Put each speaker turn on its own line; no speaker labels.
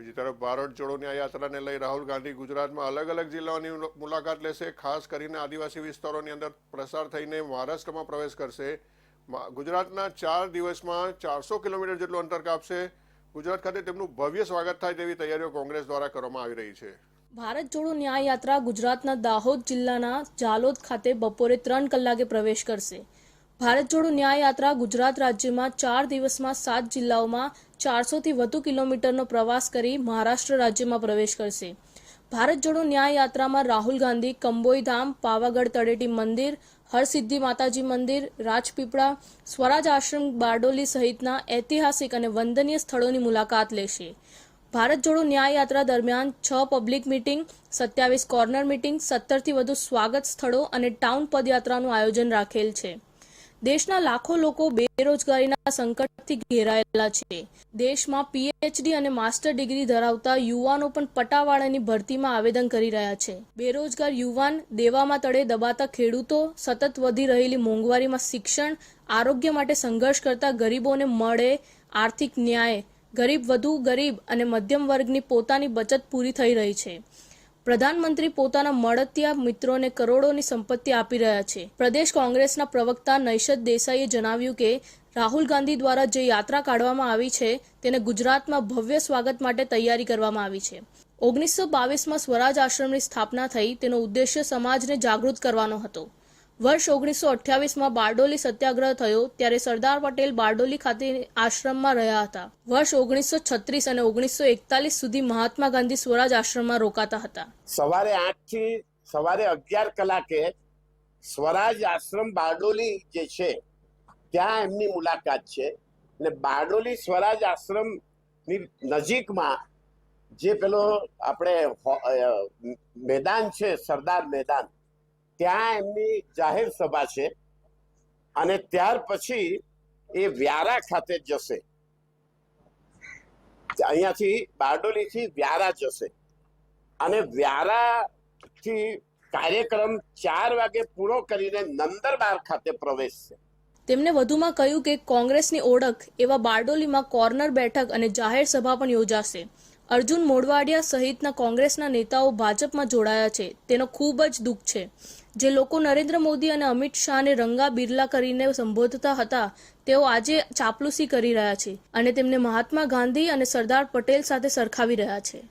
બીજી તરફ ભારત જોડો ન્યાય યાત્રાને લઈ રાહુલ ગાંધી ગુજરાતમાં અલગ અલગ જિલ્લાઓની મુલાકાત લેશે, ખાસ કરીને આદિવાસી વિસ્તારોની અંદર પ્રસાર થઈને મહારાષ્ટ્રમાં પ્રવેશ કરશે. ગુજરાતના ચાર દિવસમાં ચારસો કિલોમીટર જેટલું અંતર કાપશે. ગુજરાત ખાતે તેમનું ભવ્ય સ્વાગત થાય તેવી તૈયારીઓ કોંગ્રેસ દ્વારા કરવામાં આવી રહી છે.
ભારત જોડો ન્યાય યાત્રા ગુજરાતના દાહોદ જિલ્લાના જાલોદ ખાતે બપોરે ત્રણ કલાકે પ્રવેશ કરશે. ભારત જોડો ન્યાય યાત્રા ગુજરાત રાજ્યમાં ચાર દિવસમાં સાત જિલ્લાઓમાં ચારસોથી વધુ કિલોમીટરનો પ્રવાસ કરી મહારાષ્ટ્ર રાજ્યમાં પ્રવેશ કરશે. ભારત જોડો ન્યાય યાત્રામાં રાહુલ ગાંધી, કંબોઈ ધામ, પાવાગઢ તળેટી મંદિર, હરસિદ્ધિ માતાજી મંદિર, રાજપીપળા, સ્વરાજ આશ્રમ, બારડોલી સહિતના ઐતિહાસિક અને વંદનીય સ્થળોની મુલાકાત લેશે. ભારત જોડો ન્યાય યાત્રા દરમિયાન છ પબ્લિક મિટિંગ, સત્યાવીસ કોર્નર મિટિંગ, સત્તરથી વધુ સ્વાગત સ્થળો અને ટાઉન પદયાત્રાનું આયોજન રાખેલ છે. દેશના લાખો લોકો બેરોજગારીના સંકટથી ઘેરાયેલા છે. દેશમાં પીએચડી અને માસ્ટર ડિગ્રી ધરાવતા યુવાનો પણ પટાવાળાની ભરતીમાં આવેદન કરી રહ્યા છે. બેરોજગાર યુવાન દેવામાં તળે દબાતા ખેડૂતો, સતત વધી રહેલી મોંઘવારીમાં શિક્ષણ, આરોગ્ય માટે સંઘર્ષ કરતા ગરીબોને મળે આર્થિક ન્યાય. ગરીબ વધુ ગરીબ અને મધ્યમ વર્ગની પોતાની બચત પૂરી થઈ રહી છે. પ્રધાનમંત્રી પોતાના મળતિયા મિત્રોને કરોડોની સંપત્તિ આપી રહ્યા છે. પ્રદેશ કોંગ્રેસના પ્રવક્તા નૈશદ દેસાઈએ જણાવ્યું કે, રાહુલ ગાંધી દ્વારા જે યાત્રા કાઢવામાં આવી છે, તેને ગુજરાતમાં ભવ્ય સ્વાગત માટે તૈયારી કરવામાં આવી છે. ઓગણીસો બાવીસમાં સ્વરાજ આશ્રમની સ્થાપના થઈ, તેનો ઉદ્દેશ્ય સમાજને જાગૃત કરવાનો હતો. વર્ષ ઓગણીસો અઠ્યાવીસમાં બારડોલી સત્યાગ્રહ થયો ત્યારે સરદાર પટેલ બારડોલી ખાતે આશ્રમમાં રહ્યા હતા. વર્ષ ઓગણીસો છત્રીસ અને ઓગણીસો એકતાલીસ સુધી મહાત્મા ગાંધી સ્વરાજ આશ્રમમાં રોકાતા હતા.
સવારે આઠથી સવારે અગિયાર કલાકે સ્વરાજ આશ્રમ બારડોલી જે છે, ત્યાં એમની મુલાકાત છે. અને બારડોલી સ્વરાજ આશ્રમની નજીકમાં જે પેલો આપણે મેદાન છે, સરદાર મેદાન ત્યાં એમની જાહેર સભા છે અને ત્યાર પછી એ વ્યારા ખાતે જશે. અહીંયાથી બારડોલીથી વ્યારા જશે. અને વ્યારાથી કાર્યક્રમ ચાર વાગે પૂરો કરીને નંદરબાર ખાતે પ્રવેશશે.
તેમણે વધુમાં કહ્યું કે કોંગ્રેસની ઓળખ એવા બારડોલીમાં કોર્નર બેઠક અને જાહેર સભા પણ યોજાશે. અર્જુન મોડવાડિયા સહિતના કોંગ્રેસના નેતાઓ ભાજપમાં જોડાયા છે. તેનો ખૂબ જ દુઃખ છે. જે લોકો નરેન્દ્ર મોદી અને અમિત શાહને રંગા બિરલા કરીને સંબોધતા હતા, તેઓ આજે ચાપલુસી કરી રહ્યા છે અને તેમને મહાત્મા ગાંધી અને સરદાર પટેલ સાથે સરખાવી રહ્યા છે.